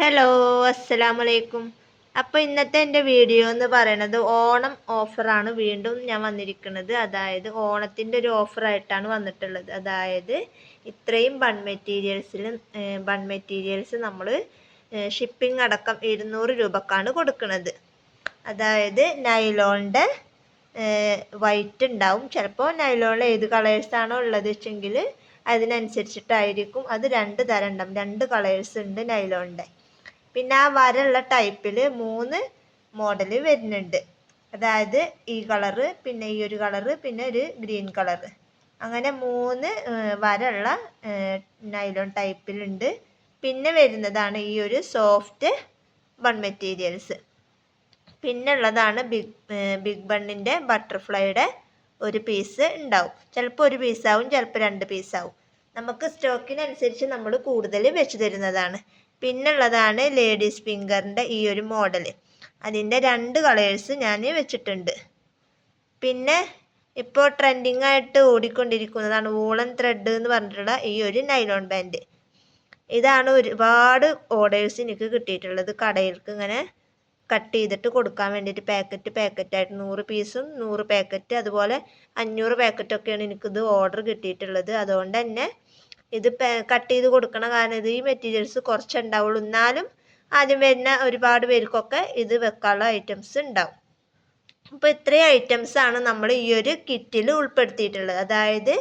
Hello അസ്സലാമലൈക്കും അപ്പോൾ ഇന്നത്തെ എന്റെ വീഡിയോ എന്ന് പറയുന്നത് ഓണം ഓഫറാണ് വീണ്ടും ഞാൻ വന്നിരിക്കുന്നത്. അതായത് ഓണത്തിന്റെ ഒരു ഓഫറായിട്ടാണ് വന്നിട്ടുള്ളത്. അതായത് ഇത്രയും ബൺ മെറ്റീരിയൽസിൽ ബൺ മെറ്റീരിയൽസ് നമ്മൾ ഷിപ്പിംഗ് അടക്കം ഇരുന്നൂറ് രൂപക്കാണ് കൊടുക്കുന്നത്. അതായത് നൈലോണിന്റെ വൈറ്റ് ഉണ്ടാവും. ചിലപ്പോൾ നൈലോണിൽ ഏത് കളേഴ്സാണോ ഉള്ളത് വെച്ചെങ്കിൽ അതിനനുസരിച്ചിട്ടായിരിക്കും. അത് രണ്ട് തരം ഉണ്ടാവും. രണ്ട് കളേഴ്സ് ഉണ്ട് നൈലോണിന്റെ. പിന്നെ ആ വരയുള്ള ടൈപ്പിൽ മൂന്ന് മോഡൽ വരുന്നുണ്ട്. അതായത് ഈ കളറ് പിന്നെ ഈ ഒരു കളറ് പിന്നെ ഒരു ഗ്രീൻ കളറ്. അങ്ങനെ മൂന്ന് വരയുള്ള നൈലോൺ ടൈപ്പിലുണ്ട്. പിന്നെ വരുന്നതാണ് ഈ ഒരു സോഫ്റ്റ് ബൺ മെറ്റീരിയൽസ്. പിന്നെ ഉള്ളതാണ് ബിഗ് ബിഗ് ബണ്ണിന്റെ ബട്ടർഫ്ലൈയുടെ ഒരു പീസ് ഉണ്ടാവും. ചിലപ്പോൾ ഒരു പീസാവും ചിലപ്പോൾ രണ്ട് പീസാവും. നമുക്ക് സ്റ്റോക്കിനനുസരിച്ച് നമ്മൾ കൂടുതൽ വെച്ച് തരുന്നതാണ്. പിന്നുള്ളതാണ് ലേഡീസ് ഫിംഗറിന്റെ ഈ ഒരു മോഡൽ അതിന്റെ രണ്ട് കളേഴ്സ് ഞാൻ വെച്ചിട്ടുണ്ട്. പിന്നെ ഇപ്പോൾ ട്രെൻഡിങ് ആയിട്ട് ഓടിക്കൊണ്ടിരിക്കുന്നതാണ് വൂളൻ ത്രെഡ് എന്ന് പറഞ്ഞിട്ടുള്ള ഈ ഒരു നൈലോൺ ബാൻഡ് ഇതാണ് ഒരുപാട് ഓർഡേഴ്സ് എനിക്ക് കിട്ടിയിട്ടുള്ളത്. കടയിൽക്ക് ഇങ്ങനെ കട്ട് ചെയ്തിട്ട് കൊടുക്കാൻ വേണ്ടിയിട്ട് പാക്കറ്റ് പാക്കറ്റായിട്ട് നൂറ് പീസും നൂറ് പാക്കറ്റ് അതുപോലെ അഞ്ഞൂറ് പാക്കറ്റൊക്കെയാണ് എനിക്കിത് ഓർഡർ കിട്ടിയിട്ടുള്ളത്. അതുകൊണ്ട് തന്നെ ഇത് കട്ട് ചെയ്ത് കൊടുക്കണ കാരണം ഇത് ഈ മെറ്റീരിയൽസ് കുറച്ച് ഉണ്ടാവുള്ളൂ എന്നാലും ആദ്യം വരുന്ന ഒരുപാട് പേർക്കൊക്കെ ഇത് വെക്കാനുള്ള ഐറ്റംസ് ഉണ്ടാവും. അപ്പോൾ ഇത്രയും ഐറ്റംസ് ആണ് നമ്മൾ ഈ ഒരു കിറ്റിൽ ഉൾപ്പെടുത്തിയിട്ടുള്ളത്. അതായത്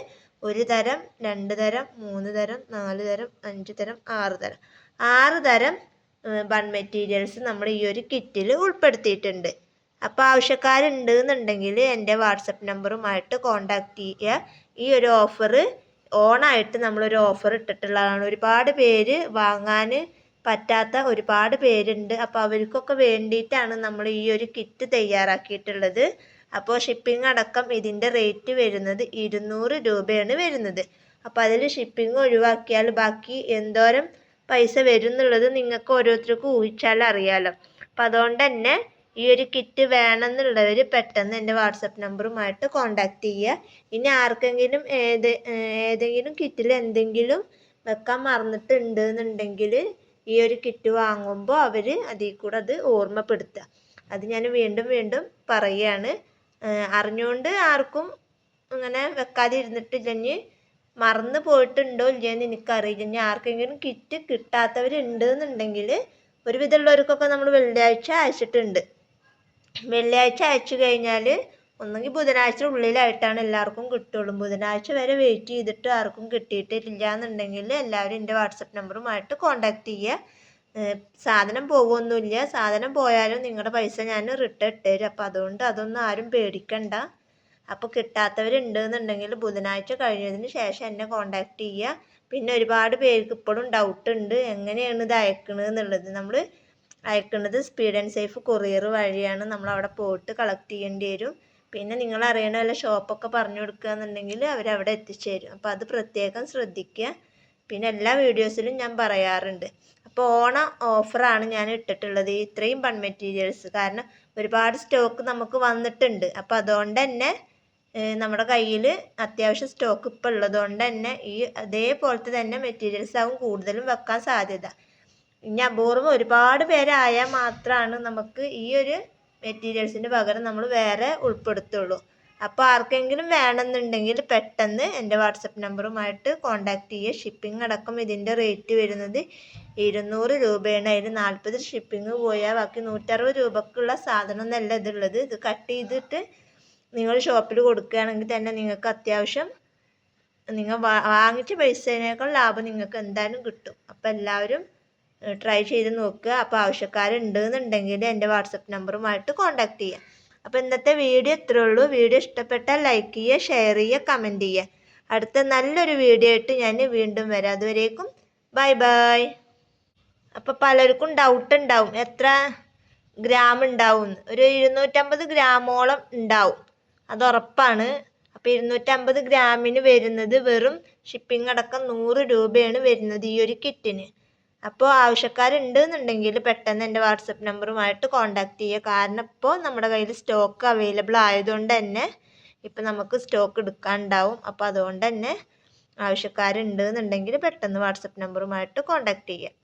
ഒരു തരം രണ്ട് തരം മൂന്ന് തരം നാല് തരം അഞ്ച് തരം ആറ് തരം. ആറ് തരം ബൺ മെറ്റീരിയൽസ് നമ്മൾ ഈ ഒരു കിറ്റിൽ ഉൾപ്പെടുത്തിയിട്ടുണ്ട്. അപ്പോൾ ആവശ്യക്കാരുണ്ട് എന്നുണ്ടെങ്കിൽ എന്റെ വാട്സപ്പ് നമ്പറുമായിട്ട് കോൺടാക്റ്റ് ചെയ്യുക. ഈ ഒരു ഓഫർ ഓണായിട്ട് നമ്മളൊരു ഓഫർ ഇട്ടിട്ടുള്ളതാണ്. ഒരുപാട് പേര് വാങ്ങാൻ പറ്റാത്ത ഒരുപാട് പേരുണ്ട്. അപ്പോൾ അവർക്കൊക്കെ വേണ്ടിയിട്ടാണ് നമ്മൾ ഈ ഒരു കിറ്റ് തയ്യാറാക്കിയിട്ടുള്ളത്. അപ്പോൾ ഷിപ്പിംഗ് അടക്കം ഇതിന്റെ റേറ്റ് വരുന്നത് ഇരുന്നൂറ് രൂപയാണ് വരുന്നത്. അപ്പോൾ അതിൽ ഷിപ്പിംഗ് ഒഴിവാക്കിയാൽ ബാക്കി എന്തോരം പൈസ വരും എന്നുള്ളത് നിങ്ങൾക്ക് ഓരോരുത്തർക്കും ഊഹിച്ചാൽ അറിയാലോ. അപ്പം അതുകൊണ്ട് തന്നെ ഈ ഒരു കിറ്റ് വേണമെന്നുള്ളവർ പെട്ടെന്ന് എന്റെ വാട്സപ്പ് നമ്പറുമായിട്ട് കോണ്ടാക്ട് ചെയ്യുക. ഇനി ആർക്കെങ്കിലും ഏത് ഏതെങ്കിലും കിറ്റിൽ എന്തെങ്കിലും വെക്കാൻ മറന്നിട്ടുണ്ട് എന്നുണ്ടെങ്കിൽ ഈ ഒരു കിറ്റ് വാങ്ങുമ്പോൾ അവർ അതിൽ കൂടെ അത് ഓർമ്മപ്പെടുത്തുക. അത് ഞാൻ വീണ്ടും വീണ്ടും പറയുകയാണ്. അറിഞ്ഞുകൊണ്ട് ആർക്കും അങ്ങനെ വെക്കാതെ ഇരുന്നിട്ടില്ലെങ്കിൽ മറന്നു പോയിട്ടുണ്ടോ ഇല്ലയെന്ന് എനിക്കറിയില്ല. ഇനി ആർക്കെങ്കിലും കിറ്റ് കിട്ടാത്തവരുണ്ട് എന്നുണ്ടെങ്കിൽ ഒരുവിധമുള്ളവർക്കൊക്കെ നമ്മൾ വെള്ളിയാഴ്ച അയച്ചിട്ടുണ്ട്. വെള്ളിയാഴ്ച അയച്ചു കഴിഞ്ഞാൽ ഒന്നെങ്കിൽ ബുധനാഴ്ച ഉള്ളിലായിട്ടാണ് എല്ലാവർക്കും കിട്ടുള്ളൂ. ബുധനാഴ്ച വരെ വെയിറ്റ് ചെയ്തിട്ട് ആർക്കും കിട്ടിയിട്ടില്ല എന്നുണ്ടെങ്കിൽ എല്ലാവരും എന്റെ വാട്സപ്പ് നമ്പറുമായിട്ട് കോണ്ടാക്ട് ചെയ്യുക. സാധനം പോകുമൊന്നുമില്ല സാധനം പോയാലും നിങ്ങളുടെ പൈസ ഞാൻ റിട്ടേൺ ഇട്ടുതരും അപ്പോൾ അതുകൊണ്ട് അതൊന്നും ആരും പേടിക്കണ്ട. അപ്പോൾ കിട്ടാത്തവരുണ്ട് എന്നുണ്ടെങ്കിൽ ബുധനാഴ്ച കഴിഞ്ഞതിന് ശേഷം എന്നെ കോണ്ടാക്ട് ചെയ്യുക. പിന്നെ ഒരുപാട് പേർക്ക് ഇപ്പോഴും ഡൗട്ട് ഉണ്ട്. എങ്ങനെയാണ് ഇത് അയക്കണത് എന്നുള്ളത്. നമ്മൾ അയക്കുന്നത് സ്പീഡ് ആൻഡ് സേഫ് കൊറിയർ വഴിയാണ് നമ്മൾ അവിടെ പോയിട്ട് കളക്ട് ചെയ്യേണ്ടി വരും. പിന്നെ നിങ്ങൾ അറിയണ വല്ല ഷോപ്പൊക്കെ പറഞ്ഞു കൊടുക്കുക എന്നുണ്ടെങ്കിൽ അവരവിടെ എത്തിച്ചു തരും. അപ്പോൾ അത് പ്രത്യേകം ശ്രദ്ധിക്കുക. പിന്നെ എല്ലാ വീഡിയോസിലും ഞാൻ പറയാറുണ്ട്. അപ്പോൾ ഓണ ഓഫറാണ് ഞാൻ ഇട്ടിട്ടുള്ളത് ഇത്രയും ബൺ മെറ്റീരിയൽസ് കാരണം ഒരുപാട് സ്റ്റോക്ക് നമുക്ക് വന്നിട്ടുണ്ട്. അപ്പോൾ അതുകൊണ്ട് തന്നെ നമ്മുടെ കയ്യിൽ അത്യാവശ്യം സ്റ്റോക്ക് ഇപ്പോൾ ഉള്ളതുകൊണ്ട് തന്നെ ഈ അതേപോലത്തെ തന്നെ മെറ്റീരിയൽസ് ആവും കൂടുതലും വെക്കാൻ സാധ്യത. ഇനി അപൂർവം ഒരുപാട് പേരായാൽ മാത്രമാണ് നമുക്ക് ഈ ഒരു മെറ്റീരിയൽസിന് പകരം നമ്മൾ വേറെ ഉൾപ്പെടുത്തുള്ളൂ. അപ്പോൾ ആർക്കെങ്കിലും വേണമെന്നുണ്ടെങ്കിൽ പെട്ടെന്ന് എന്റെ വാട്സപ്പ് നമ്പറുമായിട്ട് കോൺടാക്റ്റ് ചെയ്യുക. ഷിപ്പിംഗ് അടക്കം ഇതിന്റെ റേറ്റ് വരുന്നത് ഇരുന്നൂറ് രൂപയാണ്. അതിൽ നാൽപ്പത് ഷിപ്പിംഗ് പോയാൽ ബാക്കി നൂറ്ററുപത് രൂപക്കുള്ള സാധനം എന്നല്ല ഇതുള്ളത്. ഇത് കട്ട് ചെയ്തിട്ട് നിങ്ങൾ ഷോപ്പിൽ കൊടുക്കുകയാണെങ്കിൽ തന്നെ നിങ്ങൾക്ക് അത്യാവശ്യം നിങ്ങൾ വാങ്ങിച്ച പൈസേനേക്കാൾ ലാഭം നിങ്ങൾക്ക് എന്തായാലും കിട്ടും. അപ്പോൾ എല്ലാവരും ട്രൈ ചെയ്ത് നോക്കുക. അപ്പോൾ ആവശ്യക്കാരുണ്ട് എന്നുണ്ടെങ്കിൽ എന്റെ വാട്സപ്പ് നമ്പറുമായിട്ട് കോൺടാക്ട് ചെയ്യുക അപ്പോൾ ഇന്നത്തെ വീഡിയോ ഇത്രേ ഉള്ളൂ. വീഡിയോ ഇഷ്ടപ്പെട്ടാൽ ലൈക്ക് ചെയ്യുക ഷെയർ ചെയ്യുക കമന്റ് ചെയ്യുക. അടുത്ത നല്ലൊരു വീഡിയോ ആയിട്ട് ഞാൻ വീണ്ടും വരാം. അതുവരേക്കും ബൈ ബൈ അപ്പോൾ പലർക്കും ഡൗട്ട് ഉണ്ടാവും. എത്ര ഗ്രാം ഉണ്ടാവും? ഒരു ഇരുന്നൂറ്റമ്പത് ഗ്രാമോളം ഉണ്ടാവും. അത് ഉറപ്പാണ്. അപ്പോൾ ഇരുന്നൂറ്റമ്പത് ഗ്രാമിന് വരുന്നത് വെറും ഷിപ്പിംഗ് അടക്കം നൂറ് രൂപയാണ് വരുന്നത് ഈ ഒരു കിറ്റിന് അപ്പോൾ ആവശ്യക്കാരുണ്ട് എന്നുണ്ടെങ്കിൽ പെട്ടെന്ന് എന്റെ വാട്സപ്പ് നമ്പറുമായിട്ട് കോൺടാക്റ്റ് ചെയ്യുക. കാരണം ഇപ്പോൾ നമ്മുടെ കയ്യിൽ സ്റ്റോക്ക് അവൈലബിൾ ആയതുകൊണ്ട് തന്നെ ഇപ്പം നമുക്ക് സ്റ്റോക്ക് എടുക്കാനുണ്ടാവും. അപ്പോൾ അതുകൊണ്ട് തന്നെ ആവശ്യക്കാരുണ്ട് എന്നുണ്ടെങ്കിൽ പെട്ടെന്ന് വാട്സപ്പ് നമ്പറുമായിട്ട് കോൺടാക്റ്റ് ചെയ്യുക.